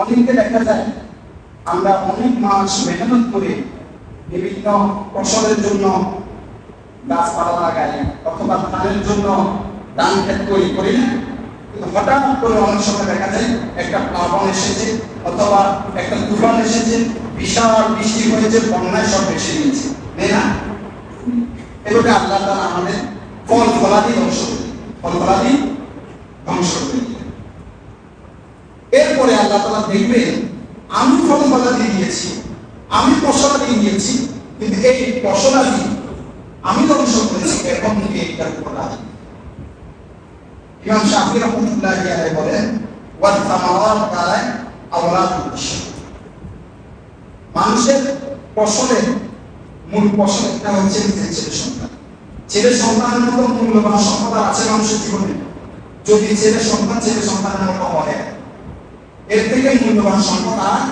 অনেকে দেখা যায়, আমরা অনেক মাস মেহনত করে বিভিন্ন ফসলের জন্য গাছপালা লাগাই, অথবা ধানের জন্য ধান ক্ষেত করি। করি হঠাৎ করে অনেক সময় দেখা যায়, একটা প্লাবন এসেছে, অথবা একটা তুফান এসেছে, বিশাল বৃষ্টি হয়েছে, বন্যায় সব ভেসে নিয়েছে তাই না? এভাবে আল্লাহ তাআলা আমাদের ফল ফলাদি ধ্বংস ফল ফলাদি ধ্বংস করে দিলেন। এরপরে আল্লাহ দেখবেন আমি ফল ফলাদি দিয়েছি, আমি ফসলাদি দিয়েছি, কিন্তু এই ফসলাদি আমি ধ্বংস করেছি, এখন থেকে উপর রাজি ইমাম শাফি রহমতুল্লাহ আলাইহি বলেন ওয়াল সামাওয়াত তাআলায় আওলাদুল বাশার মানুষের ফসলের মূল ফসল হচ্ছে নিজের ছেলে সন্তান। ছেলে সন্তানের মতো মূল্যবান সম্পদ আছে মানুষের জীবনে। যদি ছেলে সন্তান, ছেলে সন্তানের মতো হয় এর থেকে মূল্যবান সম্পদ আর